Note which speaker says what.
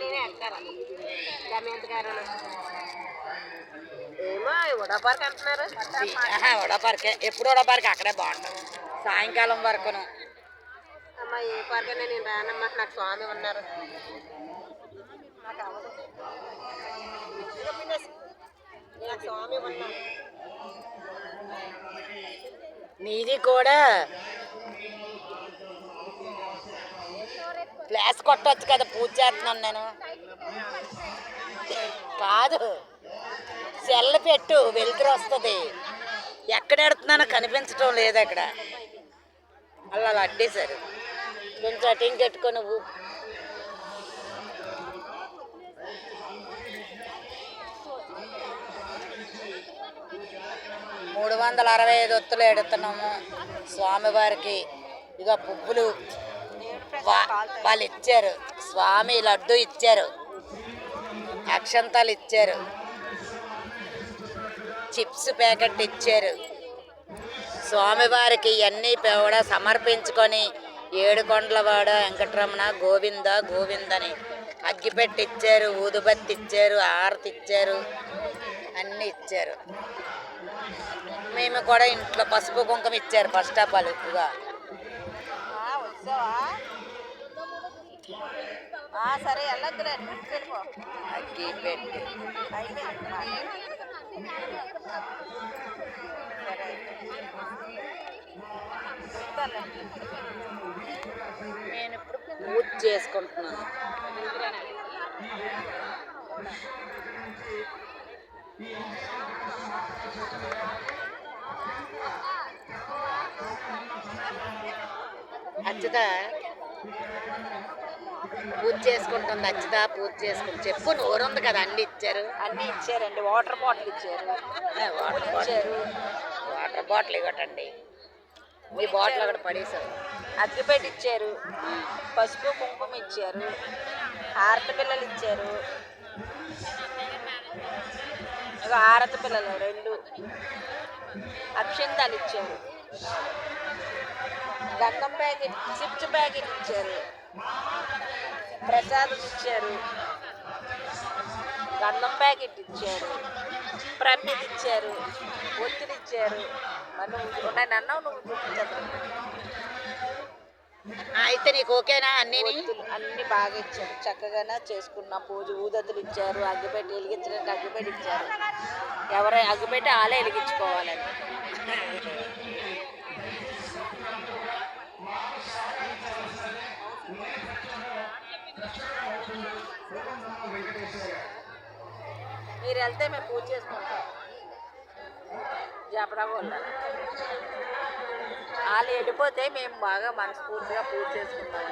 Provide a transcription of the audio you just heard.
Speaker 1: నేనే అంటారా? దమయంత్ గారు ఏమో ఉడపార్క్ అంటున్నారు.
Speaker 2: ఉడపార్కే ఎప్పుడు ఉడపార్క్ అక్కడే బాగుంటుంది. సాయంకాలం వరకును.
Speaker 1: అమ్మ ఏ పార్క్ అయినా నేను రానమ్మా. నాకు స్వామి ఉన్నారు. నాకు స్వామి ఉన్నారు.
Speaker 2: నీది కూడా ప్లాస్ కొట్టవచ్చు కదా పూజ చేస్తున్నాను నేను. కాదు సెల్ పెట్టు వెలుతురు వస్తుంది. ఎక్కడ ఎడుతున్నానో కనిపించడం లేదు అక్కడ. అలా అడ్డేశారు. కొంచెం అటింగ్ కట్టుకో నువ్వు. మూడు వందల అరవై ఐదు ఒత్తులు ఎడుతున్నాము స్వామివారికి ఇక పువ్వులు. వాళ్ళు ఇచ్చారు స్వామి లడ్డు ఇచ్చారు. అక్షంతాలు ఇచ్చారు. చిప్స్ ప్యాకెట్ ఇచ్చారు. స్వామివారికి ఇవన్నీ కూడా సమర్పించుకొని ఏడుకొండలవాడ వెంకటరమణ గోవింద గోవిందని అగ్గిపెట్టి ఇచ్చారు ఊదుబత్తి ఇచ్చారు ఆరతి ఇచ్చారు అన్నీ ఇచ్చారు. మేము కూడా ఇంట్లో పసుపు కుంకుమ ఇచ్చారు ఫస్ట్ ఆఫ్ ఆల్ ఎక్కువగా.
Speaker 1: సరే వెళ్ళొద్దులే వెళ్ళిపో
Speaker 2: అగ్గిపెట్టి
Speaker 1: అయిపోయింది.
Speaker 2: నేను ఇప్పుడు పూజ చేసుకుంటున్నాను. అచ్చుత పూజ చేసుకుంటుంది అచ్చుత పూజ చేసుకుంటుంది చెప్పు నోరుంది కదా అన్ని ఇచ్చారు.
Speaker 1: అన్నీ ఇచ్చారండి. వాటర్ బాటిల్ ఇచ్చారు.
Speaker 2: వాటర్
Speaker 1: ఇచ్చారు.
Speaker 2: వాటర్ బాటిల్ ఇవ్వటండి. మీ బాటిల్ అక్కడ పడేసారు
Speaker 1: అగ్గిపెట్టి ఇచ్చారు. పసుపు కుంకుమ ఇచ్చారు. హారతి పిల్లలు ఇచ్చారు. హారతి పిల్లలు రెండు. అక్షింతాలు ఇచ్చారు. గంధం ప్యాకెట్ చిప్స్ ప్యాకెట్ ఇచ్చారు. ప్రసాదం ఇచ్చారు గంధం ప్యాకెట్ ఇచ్చారు. ప్రమిది ఇచ్చారు. ఒత్తిడి ఇచ్చారు. మరి నువ్వు ఉన్నాయి అన్నావు నువ్వు చూపించదు
Speaker 2: అయితే నీకు ఓకేనా అన్నీ
Speaker 1: అన్ని బాగా ఇచ్చారు. చక్కగానే చేసుకున్నాం. పూజ ఊదతులు ఇచ్చారు. అగ్గిపెట్టి వెలిగించడానికి అగ్గిపెట్టి ఇచ్చారు. ఎవరై అగ్గిపెట్టి ఆలే వెలిగించుకోవాలని. మీరు వెళ్తే మేము పూజ చేసుకుంటాం. జపడా వాళ్ళు వెళ్ళిపోతే మేము బాగా మనస్ఫూర్తిగా పూజ చేసుకుంటాం.